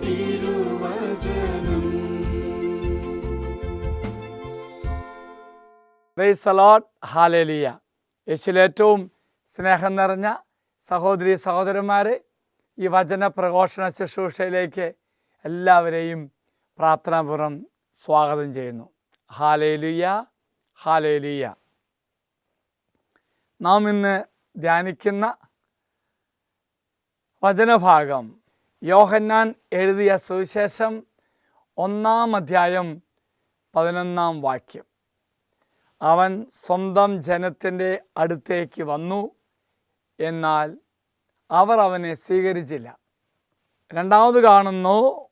തിരുവചനം. ഏറ്റവും സ്നേഹം നിറഞ്ഞ സഹോദരി സഹോദരന്മാരെ ഈ വചന പ്രഘോഷണ ശുശ്രൂഷയിലേക്ക് എല്ലാവരെയും പ്രാർത്ഥനാപൂർവം സ്വാഗതം ചെയ്യുന്നു. ഹാലേലിയ ഹാലേലിയ നാം ഇന്ന് ധ്യാനിക്കുന്ന വചനഭാഗം യോഹന്നാൻ എഴുതിയ സുവിശേഷം ഒന്നാം അധ്യായം പതിനൊന്നാം വാക്യം. അവൻ സ്വന്തം ജനത്തിന്റെ അടുത്തേക്ക് വന്നു. എന്നാൽ അവർ അവനെ സ്വീകരിച്ചില്ല. രണ്ടാമത് കാണുന്നു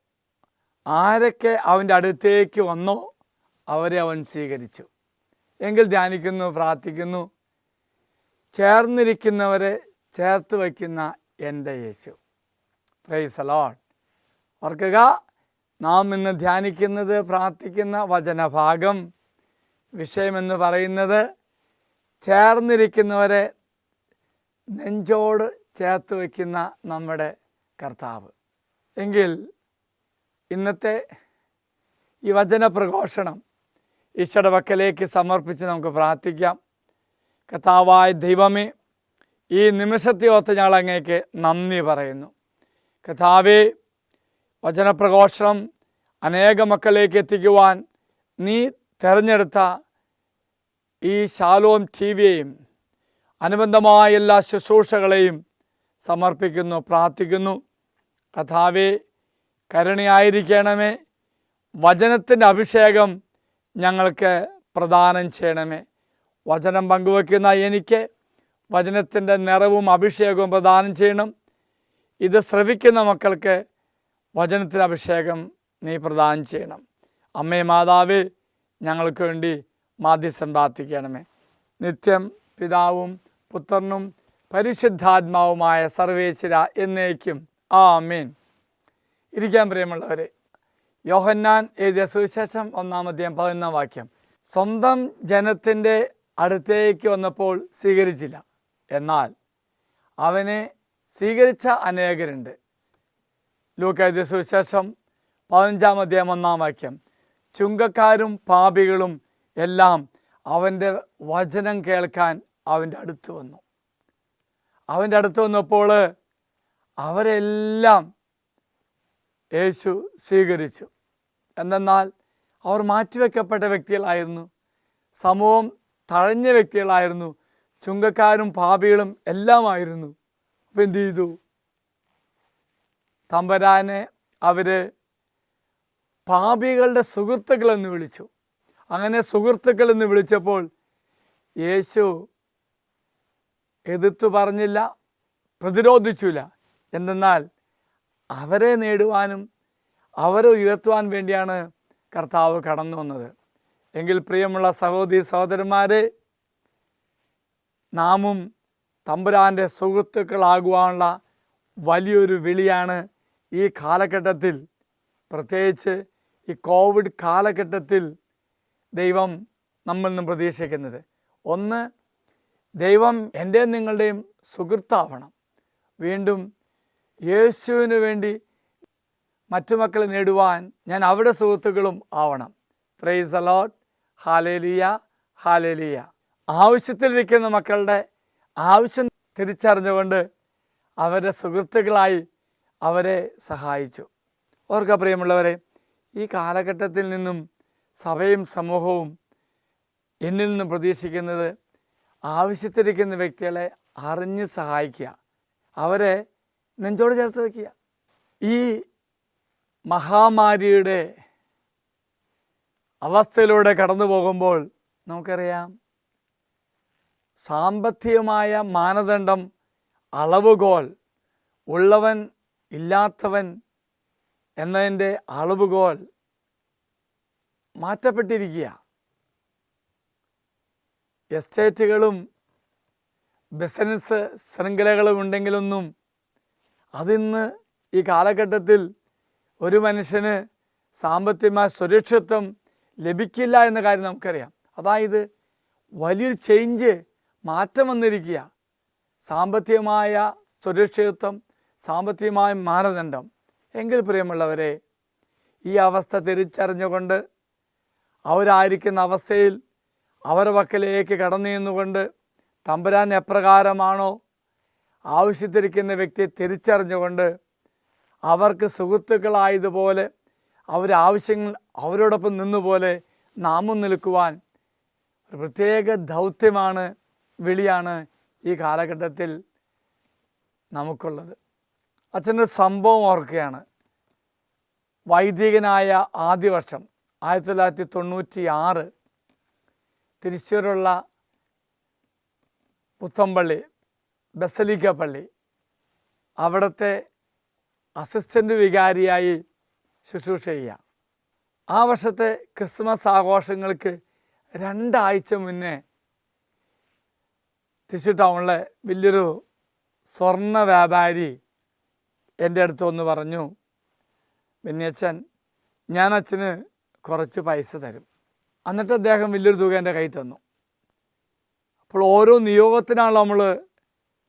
ആരൊക്കെ അവന്റെ അടുത്തേക്ക് വന്നോ അവരെ അവൻ സ്വീകരിച്ചു. എങ്കിൽ ധ്യാനിക്കുന്നു പ്രാർത്ഥിക്കുന്നു. ചേർന്നിരിക്കുന്നവരെ ചേർത്ത് വയ്ക്കുന്ന എന്റെ യേശു. പ്രൈസ് അലോൺ ഓർക്കുക നാം ഇന്ന് ധ്യാനിക്കുന്നത് പ്രാർത്ഥിക്കുന്ന വചനഭാഗം വിഷയമെന്ന് പറയുന്നത് ചേർന്നിരിക്കുന്നവരെ നെഞ്ചോട് ചേർത്ത് വയ്ക്കുന്ന നമ്മുടെ കർത്താവ്. എങ്കിൽ ഇന്നത്തെ ഈ വചന പ്രഘോഷണം ഈശോയുടെ വക്കലേക്ക് സമർപ്പിച്ച് നമുക്ക് പ്രാർത്ഥിക്കാം. കർത്താവായ ദൈവമേ ഈ നിമിഷത്തെ ഓർത്ത് ഞങ്ങൾ അങ്ങേക്ക് നന്ദി പറയുന്നു. കഥാവേ വചനപ്രഘോഷണം അനേക മക്കളിലേക്ക് എത്തിക്കുവാൻ നീ തിരഞ്ഞെടുത്ത ഈ ശാലോം ടി വിയെയും അനുബന്ധമായ എല്ലാ ശുശ്രൂഷകളെയും സമർപ്പിക്കുന്നു പ്രാർത്ഥിക്കുന്നു. കഥാവേ കരുണയായിരിക്കണമേ. വചനത്തിന്റെ അഭിഷേകം ഞങ്ങൾക്ക് പ്രദാനം ചെയ്യണമേ. വചനം പങ്കുവയ്ക്കുന്ന എനിക്ക് വചനത്തിന്റെ നിറവും അഭിഷേകവും പ്രദാനം ചെയ്യണം. ഇത് ശ്രവിക്കുന്ന മക്കൾക്ക് വചനത്തിന് അഭിഷേകം നീ പ്രദാനം ചെയ്യണം. അമ്മേ മാതാവേ ഞങ്ങൾക്ക് വേണ്ടി മാധ്യസ്ഥം പ്രാർത്ഥിക്കണമേ. നിത്യം പിതാവും പുത്രനും പരിശുദ്ധാത്മാവുമായ സർവേശ്വര എന്നേക്കും. ആ മീൻ ഇരിക്കാൻ പ്രിയമുള്ളവരെ യോഹന്നാൻ എഴുതിയ സുവിശേഷം ഒന്നാമധ്യം പതിനൊന്നാം വാക്യം. സ്വന്തം ജനത്തിന്റെ അടുത്തേക്ക് വന്നപ്പോൾ സ്വീകരിച്ചില്ല. എന്നാൽ അവനെ സ്വീകരിച്ച അനേകരുണ്ട്. ലൂക്കായ സുവിശേഷം പതിനഞ്ചാം അധ്യായം ഒന്നാം വാക്യം. ചുങ്കക്കാരും പാപികളും എല്ലാം അവന്റെ വചനം കേൾക്കാൻ അവന്റെ അടുത്ത് വന്നു. അവന്റെ അടുത്ത് വന്നപ്പോൾ അവരെല്ലാം യേശു സ്വീകരിച്ചു. എന്തെന്നാൽ അവർ മാറ്റിവെക്കപ്പെട്ട വ്യക്തികളായിരുന്നു. സമൂഹം തഴഞ്ഞ വ്യക്തികളായിരുന്നു. ചുങ്കക്കാരും പാപികളും എല്ലാമായിരുന്നു. അപ്പം എന്ത് ചെയ്തു? തമ്പരാനെ അവർ പാപികളുടെ സുഹൃത്തുക്കളെന്ന് വിളിച്ചു. അങ്ങനെ സുഹൃത്തുക്കൾ എന്ന് വിളിച്ചപ്പോൾ യേശു എതിർത്തു പറഞ്ഞില്ല പ്രതിരോധിച്ചില്ല. എന്തെന്നാൽ അവരെ നേടുവാനും അവരെ ഉയർത്തുവാൻ വേണ്ടിയാണ് കർത്താവ് കടന്നു വന്നത്. എങ്കിൽ പ്രിയമുള്ള സഹോദരി സഹോദരന്മാരെ നാമും തമ്പുരാന്റെ സുഹൃത്തുക്കളാകുവാനുള്ള വലിയൊരു വിളിയാണ് ഈ കാലഘട്ടത്തിൽ. പ്രത്യേകിച്ച് ഈ കോവിഡ് കാലഘട്ടത്തിൽ ദൈവം നമ്മിൽ നിന്നും പ്രതീക്ഷിക്കുന്നത്. ഒന്ന് ദൈവം എന്റെ നിങ്ങളുടെയും സുഹൃത്താവണം. വീണ്ടും യേശുവിന് വേണ്ടി മറ്റു മക്കളെ നേടുവാൻ ഞാൻ അവിടെ സുഹൃത്തുക്കളും ആവണം. Praise a lot hallelujah hallelujah ആവശ്യത്തിലിരിക്കുന്ന മക്കളുടെ ആവശ്യം തിരിച്ചറിഞ്ഞുകൊണ്ട് അവരുടെ സുഹൃത്തുക്കളായി അവരെ സഹായിച്ചു. ഓർക്ക പ്രിയമുള്ളവരെ ഈ കാലഘട്ടത്തിൽ നിന്നും സഭയും സമൂഹവും എന്നിൽ നിന്നും പ്രതീക്ഷിക്കുന്നത് ആവശ്യത്തിരിക്കുന്ന വ്യക്തികളെ അറിഞ്ഞ് സഹായിക്കുക അവരെ നെഞ്ചോട് ചേർത്ത് വയ്ക്കുക. ഈ മഹാമാരിയുടെ അവസ്ഥയിലൂടെ കടന്നു പോകുമ്പോൾ നമുക്കറിയാം സാമ്പത്തികമായ മാനദണ്ഡം അളവുകോൽ ഉള്ളവൻ ഇല്ലാത്തവൻ എന്നതിന്റെ അളവുകോൽ മാറ്റപ്പെട്ടിരിക്കുക. എസ്റ്റേറ്റുകളും ബിസിനസ് ശൃംഖലകളും ഉണ്ടെങ്കിലൊന്നും അതിന്ന് ഈ കാലഘട്ടത്തിൽ ഒരു മനുഷ്യന് സാമ്പത്തികമായ സുരക്ഷിത്വം ലഭിക്കില്ല എന്ന കാര്യം നമുക്കറിയാം. അതായത് വലിയൊരു ചേഞ്ച് മാറ്റം വന്നിരിക്കുക. സാമ്പത്തികമായ സുരക്ഷിതത്വം സാമ്പത്തികമായ മാനദണ്ഡം. എങ്കിൽ പ്രിയമുള്ളവരെ ഈ അവസ്ഥ തിരിച്ചറിഞ്ഞുകൊണ്ട് അവരായിരിക്കുന്ന അവസ്ഥയിൽ അവരുടെ പക്കലേക്ക് കടന്നു നിന്നുകൊണ്ട് തമ്പുരാൻ എപ്രകാരമാണോ ആവശ്യത്തിരിക്കുന്ന വ്യക്തിയെ തിരിച്ചറിഞ്ഞുകൊണ്ട് അവർക്ക് സുഹൃത്തുക്കളായതുപോലെ അവരാവശ്യങ്ങൾ അവരോടൊപ്പം നിന്നുപോലെ നാമം നിൽക്കുവാൻ ഒരു പ്രത്യേക ദൗത്യമാണ് വിളിയാണ് ഈ കാലഘട്ടത്തിൽ നമുക്കുള്ളത്. അച്ഛന്റെ സംഭവം ഓർക്കുകയാണ്. വൈദികനായ ആദ്യ വർഷം ആയിരത്തി തൊള്ളായിരത്തി തൊണ്ണൂറ്റി ആറ് തൃശ്ശൂരുള്ള പുത്തമ്പള്ളി ബസലിക്ക പള്ളി അവിടുത്തെ അസിസ്റ്റന്റ് വികാരിയായി ശുശ്രൂഷ ചെയ്യുക. ആ വർഷത്തെ ക്രിസ്മസ് ആഘോഷങ്ങൾക്ക് രണ്ടാഴ്ച മുന്നേ തൃശ്ശൂർ ടൗണിലെ വലിയൊരു സ്വർണ വ്യാപാരി എന്റെ അടുത്ത് വന്ന് പറഞ്ഞു ബെന്നിയച്ഛൻ ഞാൻ അച്ഛന് കുറച്ച് പൈസ തരും. എന്നിട്ട് അദ്ദേഹം വലിയൊരു തുക എന്റെ കയ്യിൽ തന്നു. അപ്പോൾ ഓരോ നിയോഗത്തിനാണല്ലോ നമ്മൾ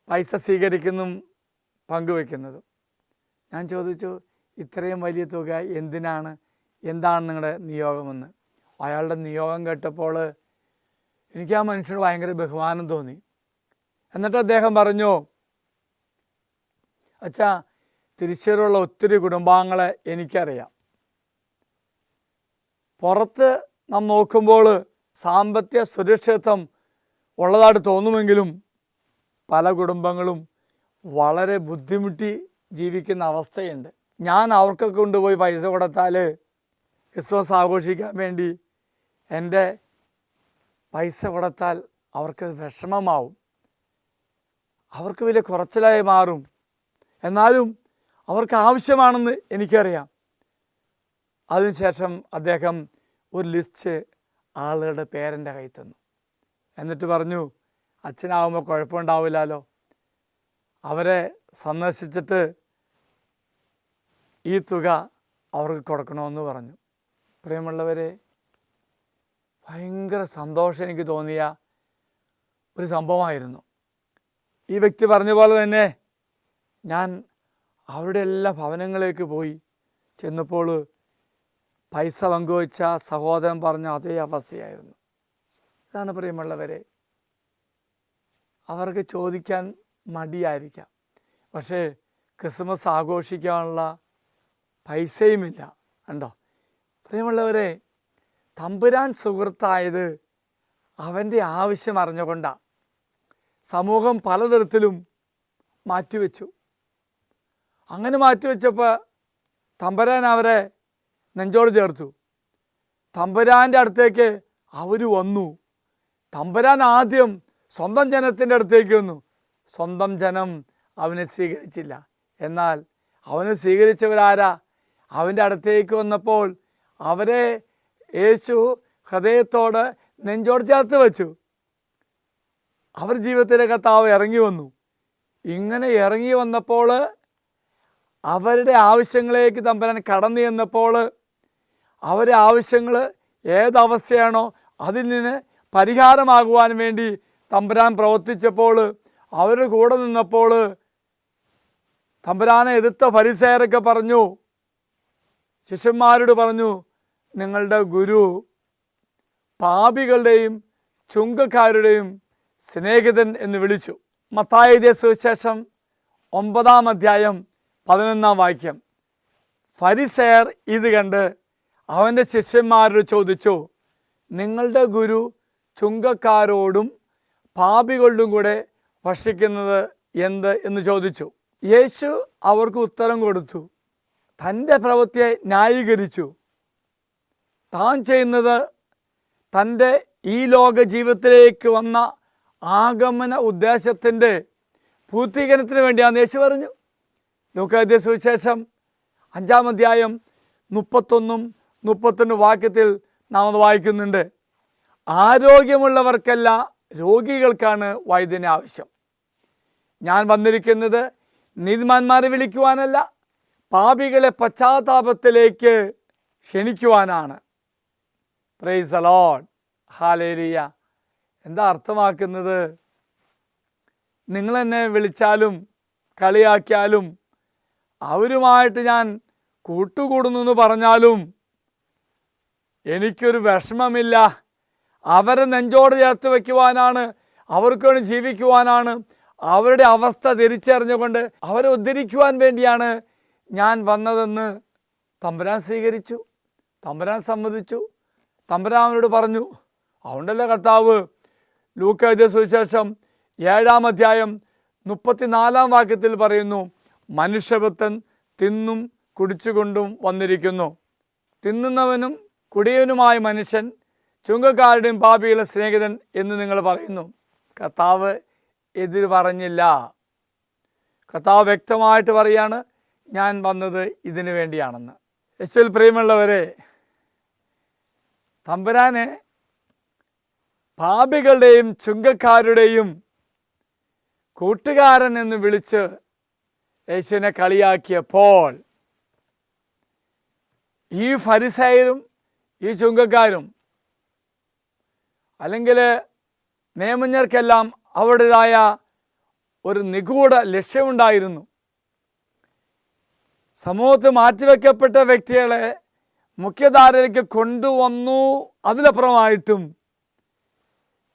പൈസ സ്വീകരിക്കുന്നതും പങ്കുവെക്കുന്നതും. ഞാൻ ചോദിച്ചു ഇത്രയും വലിയ തുക എന്തിനാണ്? എന്താണ് നിങ്ങളുടെ നിയോഗമെന്ന്? അയാളുടെ നിയോഗം കേട്ടപ്പോൾ എനിക്ക് ആ മനുഷ്യന് ഭയങ്കര ബഹുമാനം തോന്നി. എന്നിട്ട് അദ്ദേഹം പറഞ്ഞു അച്ഛാ തിരിച്ചറിയുള്ള ഒത്തിരി കുടുംബാംഗങ്ങളെ എനിക്കറിയാം. പുറത്ത് നാം നോക്കുമ്പോൾ സാമ്പത്തിക സുരക്ഷിതത്വം ഉള്ളതായിട്ട് തോന്നുമെങ്കിലും പല കുടുംബങ്ങളും വളരെ ബുദ്ധിമുട്ടി ജീവിക്കുന്ന അവസ്ഥയുണ്ട്. ഞാൻ അവർക്കൊക്കെ കൊണ്ടുപോയി പൈസ കൊടുത്താൽ ക്രിസ്മസ് ആഘോഷിക്കാൻ വേണ്ടി എന്റെ പൈസ കൊടുത്താൽ അവർക്ക് വിഷമമാവും. അവർക്ക് വില കുറച്ചിലായി മാറും. എന്നാലും അവർക്ക് ആവശ്യമാണെന്ന് എനിക്കറിയാം. അതിനുശേഷം അദ്ദേഹം ഒരു ലിസ്റ്റ് ആളുകളുടെ പേരന്റെ കയ്യിൽ തന്നു. എന്നിട്ട് പറഞ്ഞു അച്ഛനാവുമ്പോൾ കുഴപ്പമുണ്ടാവില്ലല്ലോ. അവരെ സന്ദർശിച്ചിട്ട് ഈ തുക അവർക്ക് കൊടുക്കണമെന്ന് പറഞ്ഞു. പ്രിയമുള്ളവരെ ഭയങ്കര സന്തോഷം എനിക്ക് തോന്നിയ ഒരു സംഭവമായിരുന്നു. ഈ വ്യക്തി പറഞ്ഞ പോലെ തന്നെ ഞാൻ അവരുടെ എല്ലാ ഭവനങ്ങളിലേക്ക് പോയി ചെന്നപ്പോൾ പൈസ പങ്കുവച്ച സഹോദരൻ പറഞ്ഞ അതേ അവസ്ഥയായിരുന്നു. ഇതാണ് പ്രിയമുള്ളവരെ അവർക്ക് ചോദിക്കാൻ മടിയായിരിക്കാം. പക്ഷേ ക്രിസ്മസ് ആഘോഷിക്കാനുള്ള പൈസയുമില്ല കണ്ടോ? പ്രിയമുള്ളവരെ തമ്പുരാൻ സുഹൃത്തായത് അവന്റെ ആവശ്യം അറിഞ്ഞുകൊണ്ടാണ് സമൂഹം പലതരത്തിലും മാറ്റിവെച്ചു. അങ്ങനെ മാറ്റിവെച്ചപ്പോൾ തമ്പരാൻ അവരെ നെഞ്ചോട് ചേർത്തു. തമ്പരാന്റെ അടുത്തേക്ക് അവർ വന്നു. തമ്പരാൻ ആദ്യം സ്വന്തം ജനത്തിന്റെ അടുത്തേക്ക് വന്നു. സ്വന്തം ജനം അവനെ സ്വീകരിച്ചില്ല. എന്നാൽ അവനെ സ്വീകരിച്ചവരാരാ? അവന്റെ അടുത്തേക്ക് വന്നപ്പോൾ അവരെ യേശു ഹൃദയത്തോട് നെഞ്ചോട് ചേർത്ത് വെച്ചു. അവർ ജീവിതത്തിലെ കർത്താവ് ഇറങ്ങി വന്നു. ഇങ്ങനെ ഇറങ്ങി വന്നപ്പോൾ അവരുടെ ആവശ്യങ്ങളിലേക്ക് തമ്പരൻ കടന്നു ചെന്നപ്പോൾ അവരുടെ ആവശ്യങ്ങൾ ഏതവസ്ഥയാണോ അതിൽ നിന്ന് പരിഹാരമാകുവാൻ വേണ്ടി തമ്പുരാൻ പ്രവർത്തിച്ചപ്പോൾ അവരുടെ കൂടെ നിന്നപ്പോൾ തമ്പുരാനെ എതിർത്ത പരിസയരൊക്കെ പറഞ്ഞു. ശിഷ്യന്മാരോട് പറഞ്ഞു നിങ്ങളുടെ ഗുരു പാപികളുടെയും ചുങ്കക്കാരുടെയും സ്നേഹിതൻ എന്ന് വിളിച്ചു. മത്തായ സുവിശേഷം ഒമ്പതാം അധ്യായം പതിനൊന്നാം വാക്യം. ഫരിസയർ ഇത് കണ്ട് അവന്റെ ശിഷ്യന്മാരോട് ചോദിച്ചു നിങ്ങളുടെ ഗുരു ചുങ്കക്കാരോടും പാപികളോടും കൂടെ ഭക്ഷിക്കുന്നത് എന്ത്? എന്ന് ചോദിച്ചു. യേശു അവർക്ക് ഉത്തരം കൊടുത്തു തന്റെ പ്രവൃത്തിയെ ന്യായീകരിച്ചു. താൻ ചെയ്യുന്നത് തന്റെ ഈ ലോക ജീവിതത്തിലേക്ക് വന്ന ആഗമന ഉദ്ദേശത്തിന്റെ പൂർത്തീകരണത്തിന് വേണ്ടിയാണെന്ന് യേശു പറഞ്ഞു. ലോകാദ്യ സുവിശേഷം അഞ്ചാം അധ്യായം മുപ്പത്തൊന്നും മുപ്പത്തൊന്ന് വാക്യത്തിൽ നാം അത് വായിക്കുന്നുണ്ട്. ആരോഗ്യമുള്ളവർക്കല്ല രോഗികൾക്കാണ് വൈദ്യന് ആവശ്യം. ഞാൻ വന്നിരിക്കുന്നത് നീതിമാന്മാരെ വിളിക്കുവാനല്ല പാപികളെ പശ്ചാത്താപത്തിലേക്ക് ക്ഷണിക്കുവാനാണ്. പ്രൈസ് അലോഡ് ഹാലേരിയ എന്താ അർത്ഥമാക്കുന്നത്? നിങ്ങൾ എന്നെ വിളിച്ചാലും കളിയാക്കിയാലും അവരുമായിട്ട് ഞാൻ കൂട്ടുകൂടുന്നു എന്ന് പറഞ്ഞാലും എനിക്കൊരു വിഷമമില്ല. അവരെ നെഞ്ചോട് ചേർത്ത് വയ്ക്കുവാനാണ് അവർക്ക് വേണ്ടി ജീവിക്കുവാനാണ് അവരുടെ അവസ്ഥ തിരിച്ചറിഞ്ഞുകൊണ്ട് അവരെ ഉദ്ധരിക്കുവാൻ വേണ്ടിയാണ് ഞാൻ വന്നതെന്ന് തമ്പുരാൻ സ്വീകരിച്ചു തമ്പുരാൻ സമ്മതിച്ചു തമ്പുരാൻ പറഞ്ഞു അതുകൊണ്ടല്ലേ കർത്താവ് ലൂക്ക എഴുതിയ സുവിശേഷം ഏഴാം അധ്യായം മുപ്പത്തിനാലാം വാക്യത്തിൽ പറയുന്നു മനുഷ്യപുത്തൻ തിന്നും കുടിച്ചുകൊണ്ടും വന്നിരിക്കുന്നു. തിന്നുന്നവനും കുടിയവനുമായ മനുഷ്യൻ ചുങ്കക്കാരുടെയും പാപിയുടെ സ്നേഹിതൻ എന്ന് നിങ്ങൾ പറയുന്നു. കർത്താവ് എതിര് പറഞ്ഞില്ല. കർത്താവ് വ്യക്തമായിട്ട് പറയാണ് ഞാൻ വന്നത് ഇതിനു വേണ്ടിയാണെന്ന്. യശ്വൽ പ്രിയമുള്ളവരെ തമ്പുരാനെ പാപികളുടെയും ചുങ്കക്കാരുടെയും കൂട്ടുകാരൻ എന്ന് വിളിച്ച് യേശുവിനെ കളിയാക്കിയപ്പോൾ ഈ ഫരിസയരും ഈ ചുങ്കക്കാരും അല്ലെങ്കിൽ നിയമജ്ഞർക്കെല്ലാം അവരുടേതായ ഒരു നിഗൂഢ ലക്ഷ്യമുണ്ടായിരുന്നു. സമൂഹത്തിൽ മാറ്റിവെക്കപ്പെട്ട വ്യക്തികളെ മുഖ്യധാരയിലേക്ക് കൊണ്ടുവന്നു. അതിലപ്പുറമായിട്ടും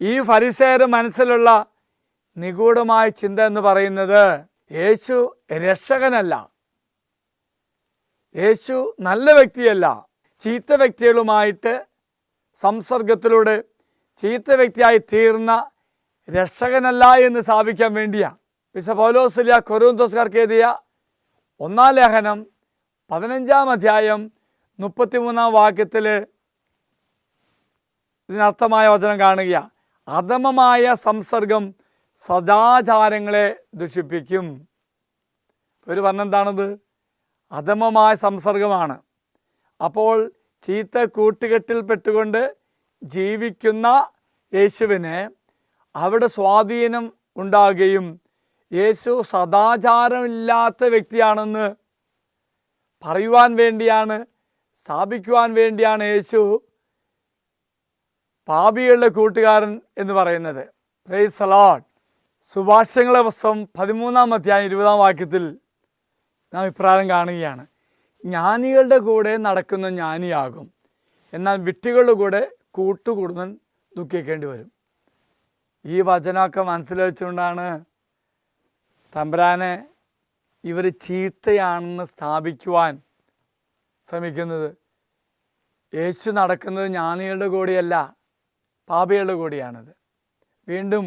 ഈ ഫരിസേര് മനസ്സിലുള്ള നിഗൂഢമായ ചിന്ത എന്ന് പറയുന്നത് യേശു രക്ഷകനല്ല. യേശു നല്ല വ്യക്തിയല്ല. ചീത്ത വ്യക്തികളുമായിട്ട് സംസർഗത്തിലൂടെ ചീത്ത വ്യക്തിയായി തീർന്ന രക്ഷകനല്ല എന്ന് സ്ഥാപിക്കാൻ വേണ്ടിയാണ് വിശ പൗലോസിലിയ കൊറൂന്തോസ്കാർക്ക് എഴുതിയ ഒന്നാം ലേഖനം പതിനഞ്ചാം അധ്യായം മുപ്പത്തിമൂന്നാം വാക്യത്തിൽ ഇതിനർത്ഥമായ വചനം കാണുക അധമമായ സംസർഗം സദാചാരങ്ങളെ ദുഷിപ്പിക്കും. ഒരു പറഞ്ഞെന്താണത് അധമമായ സംസർഗമാണ്. അപ്പോൾ ചീത്ത കൂട്ടുകെട്ടിൽ പെട്ടുകൊണ്ട് ജീവിക്കുന്ന യേശുവിന് അവിടെ സ്വാധീനം ഉണ്ടാകുകയും യേശു സദാചാരമില്ലാത്ത വ്യക്തിയാണെന്ന് പറയുവാൻ വേണ്ടിയാണ് സ്ഥാപിക്കുവാൻ വേണ്ടിയാണ് യേശു പാപികളുടെ കൂട്ടുകാരൻ എന്ന് പറയുന്നത്. പ്രൈസ് സലാഡ് സുഭാഷങ്ങളെ പുസ്തകം പതിമൂന്നാം അധ്യായം ഇരുപതാം വാക്യത്തിൽ നാം ഇപ്രകാരം കാണുകയാണ്. ജ്ഞാനികളുടെ കൂടെ നടക്കുന്ന ജ്ഞാനിയാകും. എന്നാൽ വിട്ടികളുടെ കൂടെ കൂട്ടുകൂടുന്നൻ ദുഃഖിക്കേണ്ടി വരും. ഈ വചനമൊക്കെ തമ്പരാനെ തമ്പുരാനെ ഇവർ ചീത്തയാണെന്ന് സ്ഥാപിക്കുവാൻ ശ്രമിക്കുന്നത്. യേശു നടക്കുന്നത് ജ്ഞാനികളുടെ കൂടെയല്ല. പാപികളുടെ കൂടെയാണത്. വീണ്ടും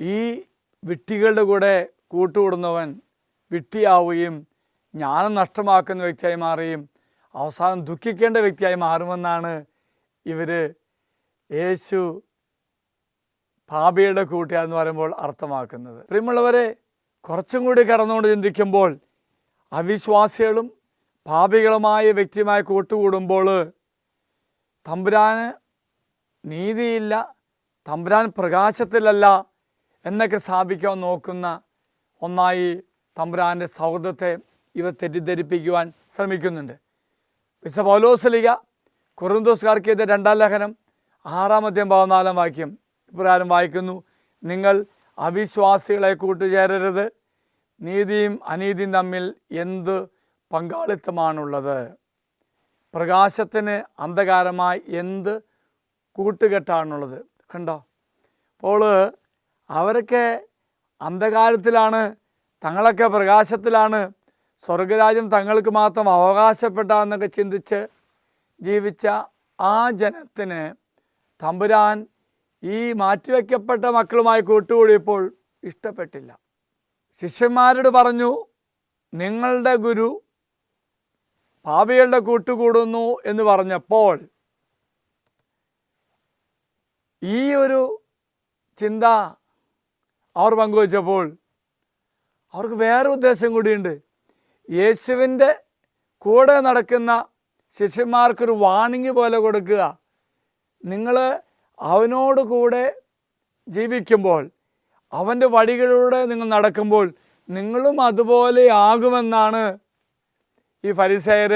ഈ വിട്ടികളുടെ കൂടെ കൂട്ടുകൂടുന്നവൻ വിട്ടിയാവുകയും ജ്ഞാനം നഷ്ടമാക്കുന്ന വ്യക്തിയായി മാറുകയും അവസാനം ദുഃഖിക്കേണ്ട വ്യക്തിയായി മാറുമെന്നാണ് ഇവർ യേശു പാപിയുടെ കൂട്ടുകാർ എന്ന് പറയുമ്പോൾ അർത്ഥമാക്കുന്നത്. പ്രിയമുള്ളവരെ കുറച്ചും കൂടി കടന്നുകൊണ്ട് ചിന്തിക്കുമ്പോൾ അവിശ്വാസികളും പാപികളുമായ വ്യക്തിയുമായി കൂട്ടുകൂടുമ്പോൾ തമ്പുരാന് നീതിയില്ല തമ്പുരാൻ പ്രകാശത്തിലല്ല എന്നൊക്കെ സ്ഥാപിക്കാൻ നോക്കുന്ന ഒന്നായി തമ്പുരാന്റെ സൗഹൃദത്തെ ഇവർ തെറ്റിദ്ധരിപ്പിക്കുവാൻ ശ്രമിക്കുന്നുണ്ട്. വിശ പൗലോസലിക കുറുന്തോസ്കാർക്ക് ചെയ്ത രണ്ടാം ലേഖനം ആറാമത്തെയും പതിനാലാം വാക്യം ഇപ്രകാരം വായിക്കുന്നു നിങ്ങൾ അവിശ്വാസികളെ കൂട്ടുചേരരുത് നീതിയും അനീതിയും തമ്മിൽ എന്ത് പങ്കാളിത്തമാണുള്ളത്? പ്രകാശത്തിന് അന്ധകാരമായി എന്ത് കൂട്ടുകെട്ടാണുള്ളത്. കണ്ടോ? അപ്പോൾ അവരൊക്കെ അന്ധകാരത്തിലാണ് തങ്ങളൊക്കെ പ്രകാശത്തിലാണ് സ്വർഗരാജ്യം തങ്ങൾക്ക് മാത്രം അവകാശപ്പെട്ടാന്നൊക്കെ ചിന്തിച്ച് ജീവിച്ച ആ ജനത്തിന് തമ്പുരാൻ ഈ മാറ്റിവെക്കപ്പെട്ട മക്കളുമായി കൂട്ടുകൂടിയപ്പോൾ ഇഷ്ടപ്പെട്ടില്ല. ശിഷ്യന്മാരോട് പറഞ്ഞു നിങ്ങളുടെ ഗുരു പാപികളുടെ കൂട്ടുകൂടുന്നു എന്ന് പറഞ്ഞപ്പോൾ ഈ ഒരു ചിന്ത അവർ പങ്കുവച്ചപ്പോൾ അവർക്ക് വേറെ ഉദ്ദേശം കൂടിയുണ്ട്. യേശുവിന്റെ കൂടെ നടക്കുന്ന ശിഷ്യന്മാർക്കൊരു വാണിംഗ് പോലെ കൊടുക്കുക. നിങ്ങൾ അവനോട് കൂടെ ജീവിക്കുമ്പോൾ അവന്റെ വഴികളിലൂടെ നിങ്ങൾ നടക്കുമ്പോൾ നിങ്ങളും അതുപോലെ ആകുമെന്നാണ് ഈ ഫരിസയർ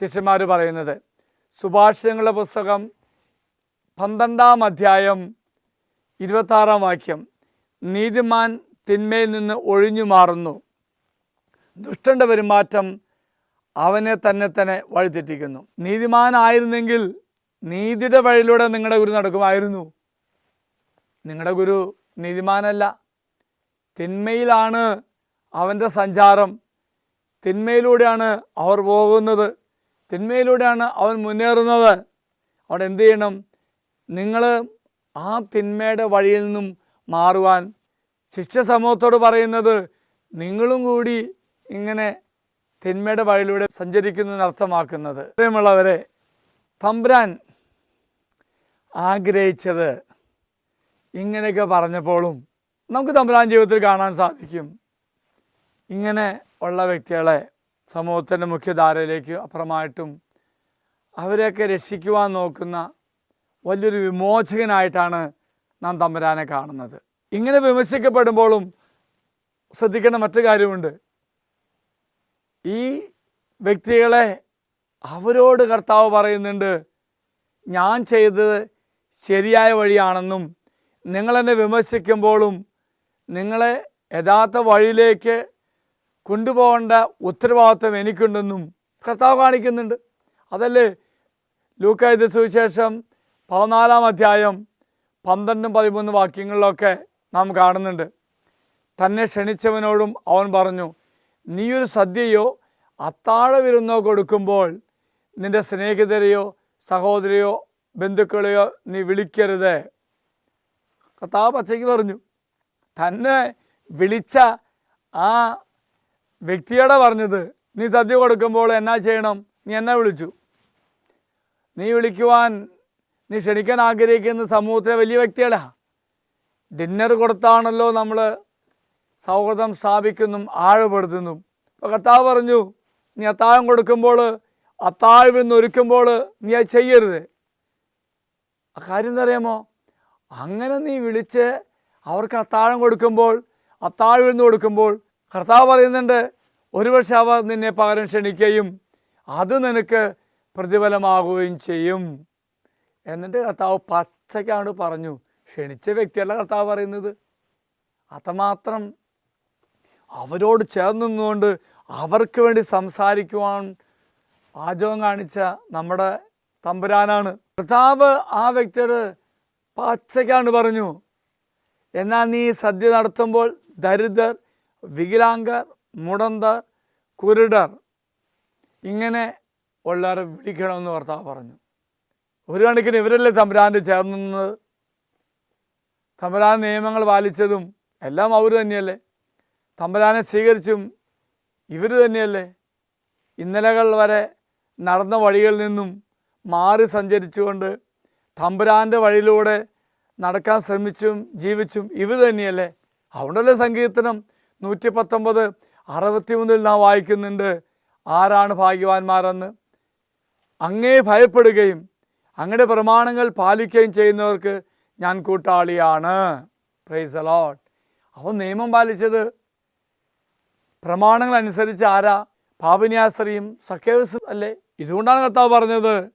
ശിഷ്യന്മാർ പറയുന്നത്. സുഭാഷിതങ്ങളുടെ പുസ്തകം പന്ത്രണ്ടാം അധ്യായം ഇരുപത്താറാം വാക്യം. നീതിമാൻ തിന്മയിൽ നിന്ന് ഒഴിഞ്ഞു മാറുന്നു. ദുഷ്ടന്റെ പെരുമാറ്റം അവനെ തന്നെ തന്നെ വഴിതെറ്റിക്കുന്നു. നീതിമാനായിരുന്നെങ്കിൽ നീതിയുടെ വഴിയിലൂടെ നിങ്ങളുടെ ഗുരു നടക്കുമായിരുന്നു. നിങ്ങളുടെ ഗുരു നീതിമാനല്ല. തിന്മയിലാണ് അവന്റെ സഞ്ചാരം. തിന്മയിലൂടെയാണ് അവർ പോകുന്നത്. തിന്മയിലൂടെയാണ് അവൻ മുന്നേറുന്നത്. അവിടെ എന്ത് ചെയ്യണം? നിങ്ങൾ ആ തിന്മയുടെ വഴിയിൽ നിന്നും മാറുവാൻ ശിക്ഷ സമൂഹത്തോട് പറയുന്നത് നിങ്ങളും കൂടി ഇങ്ങനെ തിന്മയുടെ വഴിയിലൂടെ സഞ്ചരിക്കുന്നു അർത്ഥമാക്കുന്നത്. പ്രിയമുള്ളവരെ തമ്പുരാൻ ആഗ്രഹിച്ചത് ഇങ്ങനെയൊക്കെ പറഞ്ഞപ്പോഴും നമുക്ക് തമ്പുരാൻ ജീവിതത്തിൽ കാണാൻ സാധിക്കും. ഇങ്ങനെ ഉള്ള വ്യക്തികളെ സമൂഹത്തിന്റെ മുഖ്യധാരയിലേക്ക് അപ്പുറമായിട്ടും അവരെയൊക്കെ രക്ഷിക്കുവാൻ നോക്കുന്ന വലിയൊരു വിമോചകനായിട്ടാണ് നാം തമ്പുരാനെ കാണുന്നത്. ഇങ്ങനെ വിമർശിക്കപ്പെടുമ്പോഴും ശ്രദ്ധിക്കേണ്ട മറ്റു കാര്യമുണ്ട്. ഈ വ്യക്തികളെ അവരോട് കർത്താവ് പറയുന്നുണ്ട് ഞാൻ ചെയ്തത് ശരിയായ വഴിയാണെന്നും നിങ്ങളെന്നെ വിമർശിക്കുമ്പോഴും നിങ്ങളെ യഥാർത്ഥ വഴിയിലേക്ക് കൊണ്ടുപോകേണ്ട ഉത്തരവാദിത്വം എനിക്കുണ്ടെന്നും കർത്താവ് കാണിക്കുന്നുണ്ട്. അതല്ലേ ലൂക്കായത് സുവിശേഷം പതിനാലാം അധ്യായം പന്ത്രണ്ടും പതിമൂന്ന് വാക്യങ്ങളിലൊക്കെ നാം കാണുന്നുണ്ട്. തന്നെ ക്ഷണിച്ചവനോടും അവൻ പറഞ്ഞു നീയൊരു സദ്യയോ അത്താഴ വിരുന്നോ കൊടുക്കുമ്പോൾ നിന്റെ സ്നേഹിതരെയോ സഹോദരിയോ ബന്ധുക്കളെയോ നീ വിളിക്കരുത്. കർത്താവ് പച്ചയ്ക്ക് പറഞ്ഞു തന്നെ വിളിച്ച ആ വ്യക്തിയോടെ പറഞ്ഞത് നീ സദ്യ കൊടുക്കുമ്പോൾ എന്നാ ചെയ്യണം? നീ എന്നെ വിളിച്ചു. നീ വിളിക്കുവാൻ നീ ക്ഷണിക്കാൻ ആഗ്രഹിക്കുന്ന സമൂഹത്തിലെ വലിയ വ്യക്തികളാ. ഡിന്നർ കൊടുത്താണല്ലോ നമ്മൾ സൗഹൃദം സ്ഥാപിക്കുന്നു ആഴപ്പെടുത്തുന്നു. അപ്പോൾ കർത്താവ് പറഞ്ഞു നീ അത്താഴം കൊടുക്കുമ്പോൾ അത്താഴ്വെന്ന് ഒരുക്കുമ്പോൾ നീ അത് ചെയ്യരുത്. ആ കാര്യം എന്താ അറിയാമോ അങ്ങനെ നീ വിളിച്ച് അവർക്ക് അത്താഴം കൊടുക്കുമ്പോൾ അത്താഴ്വെന്ന് കൊടുക്കുമ്പോൾ കർത്താവ് പറയുന്നുണ്ട് ഒരുപക്ഷെ അവർ നിന്നെ പകരം ക്ഷണിക്കുകയും അത് നിനക്ക് പ്രതിഫലമാകുകയും ചെയ്യും. എന്നിട്ട് കർത്താവ് പച്ചയ്ക്കാണ് പറഞ്ഞു ക്ഷണിച്ച വ്യക്തിയല്ല കർത്താവ് പറയുന്നത്. അത്രമാത്രം അവരോട് ചേർന്ന് നിന്നുകൊണ്ട് അവർക്ക് വേണ്ടി സംസാരിക്കുവാൻ പാചകം കാണിച്ച നമ്മുടെ തമ്പുരാനാണ്. കർത്താവ് ആ വ്യക്തിയോട് പച്ചയ്ക്കാണ് പറഞ്ഞു എന്നാൽ നീ സദ്യ നടത്തുമ്പോൾ ദരിദ്രർ വികലാംഗർ മുടന്തർ കുരുടർ ഇങ്ങനെ ഉള്ളവരെ വിളിക്കണമെന്ന് കർത്താവ് പറഞ്ഞു. ഒരു കണക്കിന് ഇവരല്ലേ തമ്പുരാന്റെ ചേർന്ന് നിന്നത്? തമ്പുരാൻ നിയമങ്ങൾ പാലിച്ചതും എല്ലാം അവർ തന്നെയല്ലേ? തമ്പുരാനെ സ്വീകരിച്ചും ഇവർ തന്നെയല്ലേ? ഇന്നലകൾ വരെ നടന്ന വഴികളിൽ നിന്നും മാറി സഞ്ചരിച്ചുകൊണ്ട് തമ്പുരാന്റെ വഴിയിലൂടെ നടക്കാൻ ശ്രമിച്ചും ജീവിച്ചും ഇവർ തന്നെയല്ലേ? അതുകൊണ്ടല്ലേ സങ്കീർത്തനം നൂറ്റി പത്തൊമ്പത് അറുപത്തി മൂന്നിൽ നാം വായിക്കുന്നുണ്ട് ആരാണ് ഭാഗ്യവാന്മാരെന്ന്? അങ്ങേ ഭയപ്പെടുകയും അങ്ങയുടെ പ്രമാണങ്ങൾ പാലിക്കുകയും ചെയ്യുന്നവർക്ക് ഞാൻ കൂട്ടാളിയാണ്. പ്രൈസ് അലോട്ട് അവൻ നിയമം പാലിച്ചത്. പ്രമാണങ്ങൾ അനുസരിച്ച് ആരാ? പാപന്യാസ്ത്രീയും സഖ്യവസും അല്ലേ? ഇതുകൊണ്ടാണ് കർത്താവ് പറഞ്ഞത്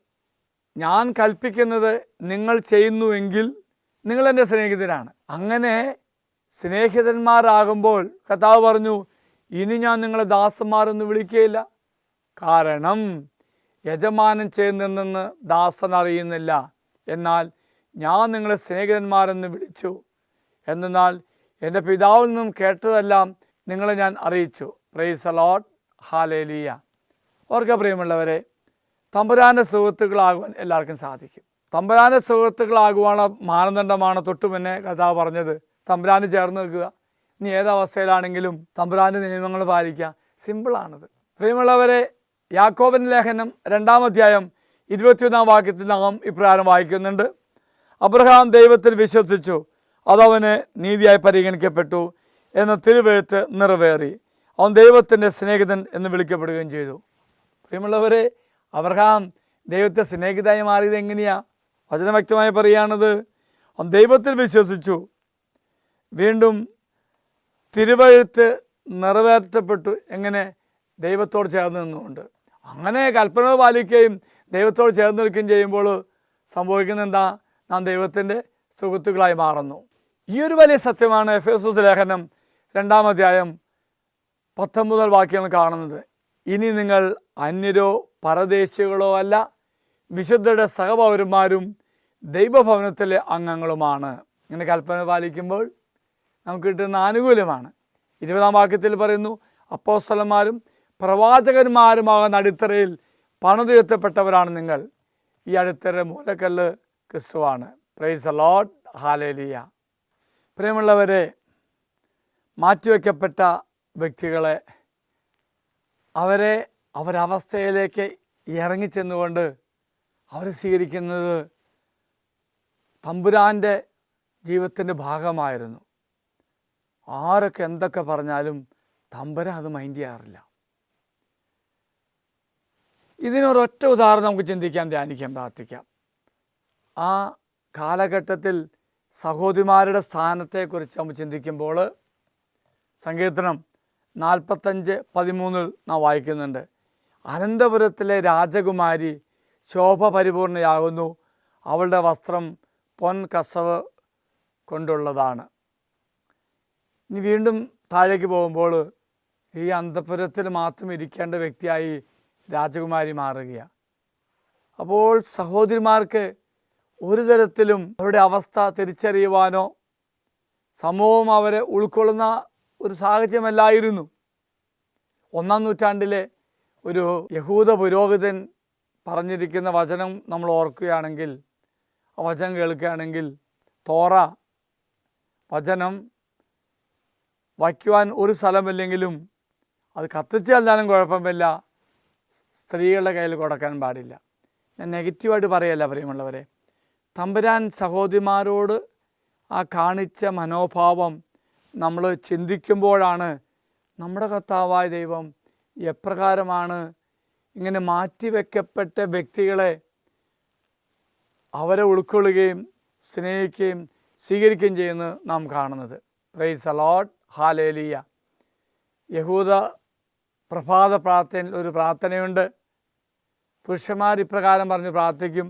ഞാൻ കൽപ്പിക്കുന്നത് നിങ്ങൾ ചെയ്യുന്നുവെങ്കിൽ നിങ്ങൾ എന്റെ സ്നേഹിതരാണ്. അങ്ങനെ സ്നേഹിതന്മാരാകുമ്പോൾ കർത്താവ് പറഞ്ഞു ഇനി ഞാൻ നിങ്ങളെ ദാസന്മാരൊന്നും വിളിക്കുകയില്ല. കാരണം യജമാനൻ ചെയ്യുന്നെന്ന് ദാസൻ അറിയുന്നില്ല. എന്നാൽ ഞാൻ നിങ്ങളെ സ്നേഹിതന്മാരെന്ന് വിളിച്ചു. എന്നാൽ എന്റെ പിതാവിൽ നിന്നും കേട്ടതെല്ലാം നിങ്ങളെ ഞാൻ അറിയിച്ചു. പ്രൈസ് അലോട്ട് ഹാലേലിയ ഓർക്ക പ്രിയമുള്ളവരെ തമ്പുരാന്റെ സുഹൃത്തുക്കളാകുവാൻ എല്ലാവർക്കും സാധിക്കും. തമ്പുരാന്റെ സുഹൃത്തുക്കളാകുവാനുള്ള മാനദണ്ഡമാണ് തൊട്ടു മുന്നേ കഥ പറഞ്ഞത്. തമ്പുരാന് ചേർന്ന് നിൽക്കുക. നീ ഏതവസ്ഥയിലാണെങ്കിലും തമ്പുരാന്റെ നിയമങ്ങൾ പാലിക്കുക. സിമ്പിളാണത് പ്രിയമുള്ളവരെ യാക്കോബൻ ലേഖനം രണ്ടാം അധ്യായം ഇരുപത്തിയൊന്നാം വാക്യത്തിൽ നാം ഇപ്രകാരം വായിക്കുന്നുണ്ട്. അബ്രഹാം ദൈവത്തിൽ വിശ്വസിച്ചു അതവന് നീതിയായി പരിഗണിക്കപ്പെട്ടു എന്ന തിരുവെഴുത്ത് നിറവേറി. അവൻ ദൈവത്തിന്റെ സ്നേഹിതൻ എന്ന് വിളിക്കപ്പെടുകയും ചെയ്തു. പ്രിയമുള്ളവരെ അബ്രഹാം ദൈവത്തെ സ്നേഹിതായി മാറിയത് എങ്ങനെയാ? വചന വ്യക്തമായി പറയുകയാണത് അവൻ ദൈവത്തിൽ വിശ്വസിച്ചു. വീണ്ടും തിരുവഴുത്ത് നിറവേറ്റപ്പെട്ടു എങ്ങനെ? ദൈവത്തോട് ചേർന്ന് നിന്നുകൊണ്ട്. അങ്ങനെ കൽപ്പന പാലിക്കുകയും ദൈവത്തോട് ചേർന്ന് നിൽക്കുകയും ചെയ്യുമ്പോൾ സംഭവിക്കുന്ന എന്താ നാം ദൈവത്തിന്റെ സുഹൃത്തുക്കളായി മാറുന്നു. ഈ ഒരു വലിയ സത്യമാണ് എഫ് എസ് ലേഖനം രണ്ടാം അധ്യായം പത്തൊമ്പത് വാക്യങ്ങൾ കാണുന്നത്. ഇനി നിങ്ങൾ അന്യരോ പരദേശികളോ അല്ല വിശുദ്ധരുടെ സഹപൗരന്മാരും ദൈവഭവനത്തിലെ അംഗങ്ങളുമാണ്. ഇങ്ങനെ കൽപ്പന പാലിക്കുമ്പോൾ നമുക്ക് കിട്ടുന്ന ആനുകൂല്യമാണ്. ഇരുപതാം വാക്യത്തിൽ പറയുന്നു അപ്പോസ്തലന്മാരും പ്രവാചകന്മാരുമാകുന്ന അടിത്തറയിൽ പണിതുയർത്തപ്പെട്ടവരാണ് നിങ്ങൾ. ഈ അടിത്തറ മൂലക്കല്ല് ക്രിസ്തുവാണ്. പ്രൈസ് ലോഡ് ഹാലേലിയ പ്രിയമുള്ളവരെ മാറ്റിവെക്കപ്പെട്ട വ്യക്തികളെ അവരെ അവരവസ്ഥയിലേക്ക് ഇറങ്ങിച്ചെന്നുകൊണ്ട് അവർ സ്വീകരിക്കുന്നത് തമ്പുരാന്റെ ജീവിതത്തിന്റെ ഭാഗമായിരുന്നു. ആരൊക്കെ എന്തൊക്കെ പറഞ്ഞാലും തമ്പുരാൻ അത് മൈൻഡ് ചെയ്യാറില്ല. ഇതിനൊരൊറ്റ ഉദാഹരണം നമുക്ക് ചിന്തിക്കാം ധ്യാനിക്കാം പ്രാർത്ഥിക്കാം. ആ കാലഘട്ടത്തിൽ സഹോദരിമാരുടെ സ്ഥാനത്തെക്കുറിച്ച് നമ്മൾ ചിന്തിക്കുമ്പോൾ സങ്കീർത്തനം നാൽപ്പത്തഞ്ച് പതിമൂന്നിൽ നാം വായിക്കുന്നുണ്ട്. അനന്തപുരത്തിലെ രാജകുമാരി ശോഭ പരിപൂർണയാകുന്നു. അവളുടെ വസ്ത്രം പൊൻ കസവ് കൊണ്ടുള്ളതാണ്. ഇനി വീണ്ടും താഴേക്ക് പോകുമ്പോൾ ഈ അന്തപുരത്തിൽ മാത്രം ഇരിക്കേണ്ട വ്യക്തിയായി രാജകുമാരി മാറുകയാണ്. അപ്പോൾ സഹോദരിമാർക്ക് ഒരു തരത്തിലും അവരുടെ അവസ്ഥ തിരിച്ചറിയുവാനോ സമൂഹം അവരെ ഉൾക്കൊള്ളുന്ന ഒരു സാഹചര്യമല്ലായിരുന്നു. ഒന്നാം നൂറ്റാണ്ടിലെ ഒരു യഹൂദ പുരോഹിതൻ പറഞ്ഞിരിക്കുന്ന വചനം നമ്മൾ ഓർക്കുകയാണെങ്കിൽ ആ വചനം കേൾക്കുകയാണെങ്കിൽ തോറ വചനം വയ്ക്കുവാൻ ഒരു സ്ഥലമില്ലെങ്കിലും അത് കത്തിച്ചാൽ ഞാനും കുഴപ്പമില്ല. സ്ത്രീകളുടെ കയ്യിൽ കൊടുക്കാൻ പാടില്ല. ഞാൻ നെഗറ്റീവായിട്ട് പറയല്ല പ്രിയമുള്ളവരെ. തമ്പുരാൻ സഹോദരിമാരോട് ആ കാണിച്ച മനോഭാവം നമ്മൾ ചിന്തിക്കുമ്പോഴാണ് നമ്മുടെ കർത്താവായ ദൈവം എപ്രകാരമാണ് ഇങ്ങനെ മാറ്റിവെക്കപ്പെട്ട വ്യക്തികളെ അവരെ ഉൾക്കൊള്ളുകയും സ്നേഹിക്കുകയും സ്വീകരിക്കുകയും ചെയ്യുന്നത് നാം കാണുന്നത്. പ്രൈസ് അലോട്ട് ഹാലേലിയ യഹൂദ പ്രഭാത പ്രാർത്ഥനയിൽ ഒരു പ്രാർത്ഥനയുണ്ട്. പുരുഷന്മാർ ഇപ്രകാരം പറഞ്ഞ് പ്രാർത്ഥിക്കും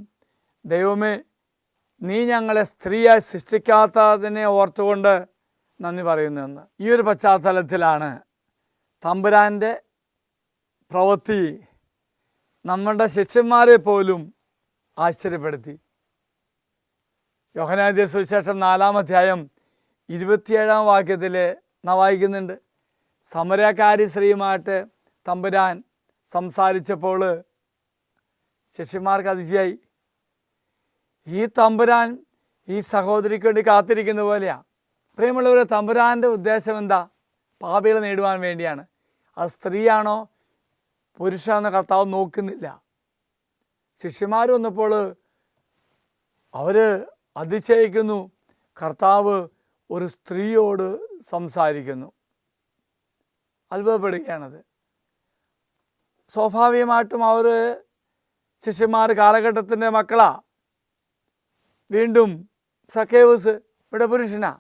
ദൈവമേ നീ ഞങ്ങളെ സ്ത്രീയായി സൃഷ്ടിക്കാത്തതിനെ ഓർത്തുകൊണ്ട് നന്ദി പറയുന്നതെന്ന് ഈ ഒരു പശ്ചാത്തലത്തിലാണ് തമ്പുരാന്റെ പ്രവൃത്തി നമ്മുടെ ശിഷ്യന്മാരെ പോലും ആശ്ചര്യപ്പെടുത്തി. യോഹനാദ്യ സുവിശേഷം നാലാം അധ്യായം ഇരുപത്തിയേഴാം വാക്യത്തിൽ നാം വായിക്കുന്നുണ്ട് സമരക്കാരി സ്ത്രീയുമായിട്ട് തമ്പുരാൻ സംസാരിച്ചപ്പോൾ ശിഷ്യന്മാർക്ക് അതിശയായി ഈ തമ്പുരാൻ ഈ സഹോദരിക്ക് വേണ്ടി കാത്തിരിക്കുന്ന പോലെയാണ് പ്രിയമുള്ളവരെ തമ്പുരാന്റെ ഉദ്ദേശം എന്താ പാപികളെ നേടുവാൻ വേണ്ടിയാണ്. അത് സ്ത്രീയാണോ പുരുഷാണെന്ന് കർത്താവ് നോക്കുന്നില്ല. ശിഷ്യന്മാർ വന്നപ്പോൾ അവർ അതിശയിക്കുന്നു കർത്താവ് ഒരു സ്ത്രീയോട് സംസാരിക്കുന്നു. അത്ഭുതപ്പെടുകയാണത്. സ്വാഭാവികമായിട്ടും അവർ ശിഷ്യന്മാർ കാലഘട്ടത്തിന്റെ മക്കളാ. വീണ്ടും സഖേവസ് ഇവിടെ പുരുഷനാ.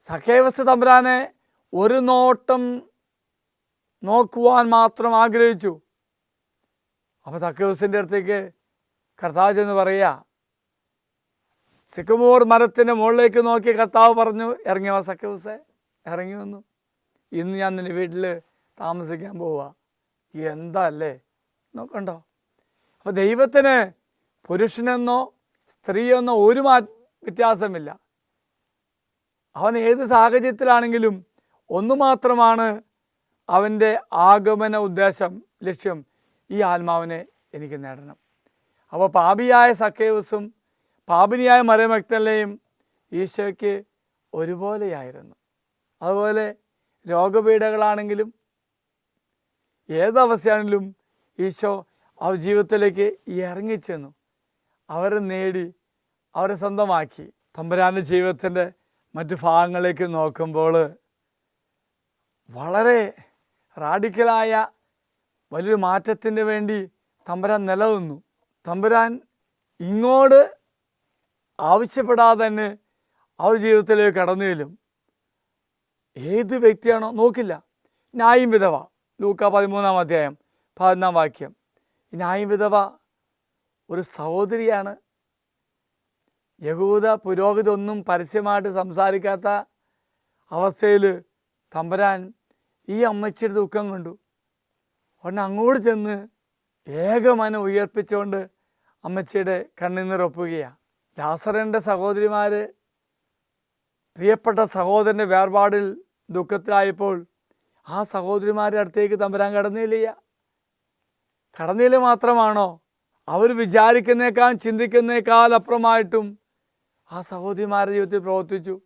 സഖേവസ് തമ്പുരാനെ ഒരു നോട്ടം നോക്കുവാൻ മാത്രം ആഗ്രഹിച്ചു. അപ്പോൾ സഖേവസിന്റെ അടുത്തേക്ക് കർത്താവ് ചെന്ന് പറയുക സിക്കുമോർ മരത്തിന്റെ മുകളിലേക്ക് നോക്കി കർത്താവ് പറഞ്ഞു ഇറങ്ങി വാ ഇറങ്ങി വന്നു. ഇന്ന് ഞാൻ നിന്റെ വീട്ടിൽ താമസിക്കാൻ പോവുക എന്താ അല്ലേ നോക്കണ്ടോ? അപ്പോൾ ദൈവത്തിന് പുരുഷനെന്നോ സ്ത്രീയെന്നോ ഒരു മാ വ്യത്യാസമില്ല. അവൻ ഏത് സാഹചര്യത്തിലാണെങ്കിലും ഒന്നു മാത്രമാണ് അവന്റെ ആഗമന ഉദ്ദേശം ലക്ഷ്യം ഈ ആത്മാവിനെ എനിക്ക് നേടണം. അപ്പോൾ പാപിയായ സക്കേവസും പാപിനിയായ മരമക്തലയും ഈശോയ്ക്ക് ഒരുപോലെയായിരുന്നു. അതുപോലെ രോഗപീഠകളാണെങ്കിലും ഏതവസ്ഥയാണെങ്കിലും ഈശോ അവർ ജീവിതത്തിലേക്ക് ഇറങ്ങിച്ചെന്നു. അവരെ നേടി അവരെ സ്വന്തമാക്കി. തമ്പുരാന്റെ ജീവിതത്തിന്റെ മറ്റു ഭാഗങ്ങളിലേക്ക് നോക്കുമ്പോൾ വളരെ റാഡിക്കലായ വലിയൊരു മാറ്റത്തിന് വേണ്ടി തമ്പുരാൻ നിലനിന്നു. തമ്പുരാൻ ഇങ്ങോട്ട് ആവശ്യപ്പെടാതെ തന്നെ അവർ ജീവിതത്തിലേക്ക് കടന്നു ചെല്ലും ഏത് വ്യക്തിയാണോ നോക്കില്ല. ന്യായം വിധവ. ലൂക്ക പതിമൂന്നാം അധ്യായം പതിനൊന്നാം വാക്യം. ന്യായം വിധവ ഒരു സഹോദരിയാണ്. യഹൂദ പുരോഹിതൊന്നും പരസ്യമായിട്ട് സംസാരിക്കാത്ത അവസ്ഥയിൽ തമ്പരാൻ ഈ അമ്മച്ചിയുടെ ദുഃഖം കണ്ടു. ഉടനെ അങ്ങോട്ട് ചെന്ന് ഏകമനം ഉയർപ്പിച്ചുകൊണ്ട് അമ്മച്ചിയുടെ കണ്ണുനീരൊപ്പുകയാണ് ലാസറിന്റെ സഹോദരിമാർ പ്രിയപ്പെട്ട സഹോദരന്റെ വേർപാടിൽ ദുഃഖത്തിലായപ്പോൾ ആ സഹോദരിമാരുടെ അടുത്തേക്ക് തമ്പുരാൻ കടന്നില്ല. കടന്നില്ല മാത്രമാണോ? അവർ വിചാരിക്കുന്നേക്കാൾ ചിന്തിക്കുന്നേക്കാൾ അപ്പുറമായിട്ടും ആ സഹോദരിമാരുടെ ജീവിതത്തിൽ പ്രവർത്തിച്ചു.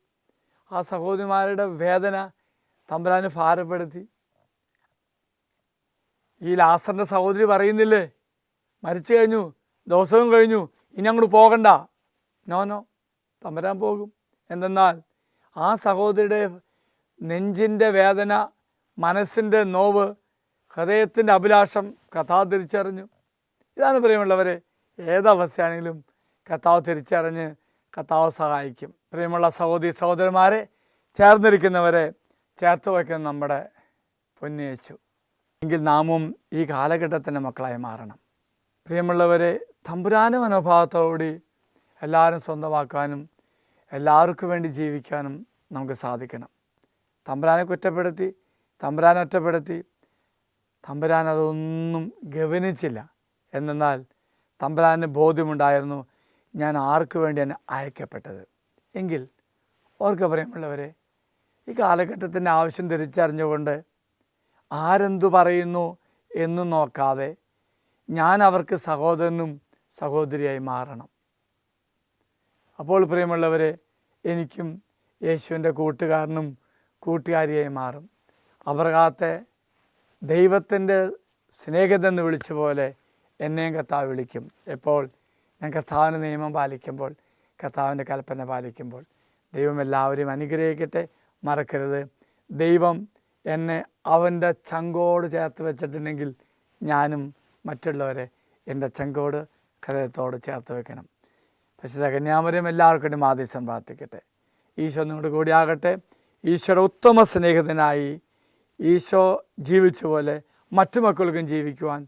ആ സഹോദരിമാരുടെ വേദന തമ്പുരാന് ഭാരപ്പെടുത്തി. ഈ ലാസറിന്റെ സഹോദരി പറയുന്നില്ലേ? മരിച്ചു കഴിഞ്ഞു ദിവസവും കഴിഞ്ഞു ഇനി അങ്ങോട്ട് പോകണ്ട. നോ നോ തമ്പരാൻ പോകും. എന്തെന്നാൽ ആ സഹോദരിയുടെ നെഞ്ചിന്റെ വേദന മനസ്സിന്റെ നോവ് ഹൃദയത്തിന്റെ അഭിലാഷം കഥാവ് തിരിച്ചറിഞ്ഞു. ഇതാണ് പ്രിയമുള്ളവരെ ഏതവസ്ഥയാണെങ്കിലും കഥാവ് തിരിച്ചറിഞ്ഞ് കഥാവ് സഹായിക്കും. പ്രിയമുള്ള സഹോദരി സഹോദരന്മാരെ ചേർന്നിരിക്കുന്നവരെ ചേർത്ത് വയ്ക്കുന്ന നമ്മുടെ പൊന്നേച്ചു എങ്കിൽ നാമും ഈ കാലഘട്ടത്തിന്റെ മക്കളായി മാറണം. പ്രിയമുള്ളവരെ തമ്പുരാന മനോഭാവത്തോടുകൂടി എല്ലാവരും സ്വന്തമാക്കാനും എല്ലാവർക്കും വേണ്ടി ജീവിക്കാനും നമുക്ക് സാധിക്കണം. തമ്പുരാനെ കുറ്റപ്പെടുത്തി തമ്പുരാൻ ഒറ്റപ്പെടുത്തി. തമ്പുരാൻ അതൊന്നും ഗവനിച്ചില്ല. എന്നാൽ തമ്പുരാന് ബോധ്യമുണ്ടായിരുന്നു ഞാൻ ആർക്കു വേണ്ടിയാണ് അയക്കപ്പെട്ടത്? എങ്കിൽ ഓർക്ക് പ്രിയമുള്ളവരെ ഈ കാലഘട്ടത്തിന്റെ ആവശ്യം തിരിച്ചറിഞ്ഞുകൊണ്ട് ആരെന്തു പറയുന്നു എന്ന് നോക്കാതെ ഞാൻ അവർക്ക് സഹോദരനും സഹോദരിയായി മാറണം. അപ്പോൾ പ്രിയമുള്ളവരെ എനിക്കും യേശുവിന്റെ കൂട്ടുകാരനും കൂട്ടുകാരിയായി മാറും. അവർക്കാത്തെ ദൈവത്തിന്റെ സ്നേഹിതെന്ന് വിളിച്ച പോലെ എന്നെയും കർത്താവ് വിളിക്കും. എപ്പോൾ ഞാൻ കർത്താവിന്റെ നിയമം പാലിക്കുമ്പോൾ കർത്താവിന്റെ കൽപ്പന പാലിക്കുമ്പോൾ ദൈവം എല്ലാവരെയും അനുഗ്രഹിക്കട്ടെ മറക്കരുത്. ദൈവം എന്നെ അവന്റെ ചങ്കോട് ചേർത്ത് വെച്ചിട്ടുണ്ടെങ്കിൽ ഞാനും മറ്റുള്ളവരെ എന്റെ ചങ്കോട് ഹൃദയത്തോട് ചേർത്ത് വെക്കണം. പക്ഷേ കന്യാമരം എല്ലാവർക്കും ആദ്യം സമ്പാദിക്കട്ടെ ഈശോ നിങ്ങളുടെ കൂടിയാകട്ടെ. ഈശോയുടെ ഉത്തമ സ്നേഹത്തിനായി ഈശോ ജീവിച്ച പോലെ മറ്റു മക്കൾക്കും ജീവിക്കുവാൻ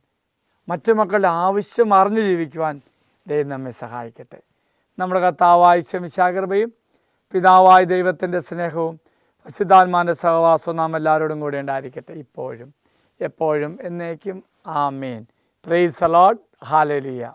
മറ്റു മക്കളുടെ ആവശ്യം അറിഞ്ഞു ജീവിക്കുവാൻ ദൈവം നമ്മെ സഹായിക്കട്ടെ. നമ്മുടെ കർത്താവായ ശമിശാകൃപയും പിതാവായ ദൈവത്തിന്റെ സ്നേഹവും പരിശുദ്ധാത്മാന്റെ സഹവാസവും നാം എല്ലാവരോടും കൂടെ ഉണ്ടായിരിക്കട്ടെ ഇപ്പോഴും എപ്പോഴും എന്നേക്കും. ആ മീൻ പ്രൈസ് അലോട്ട് ഹാലലിയ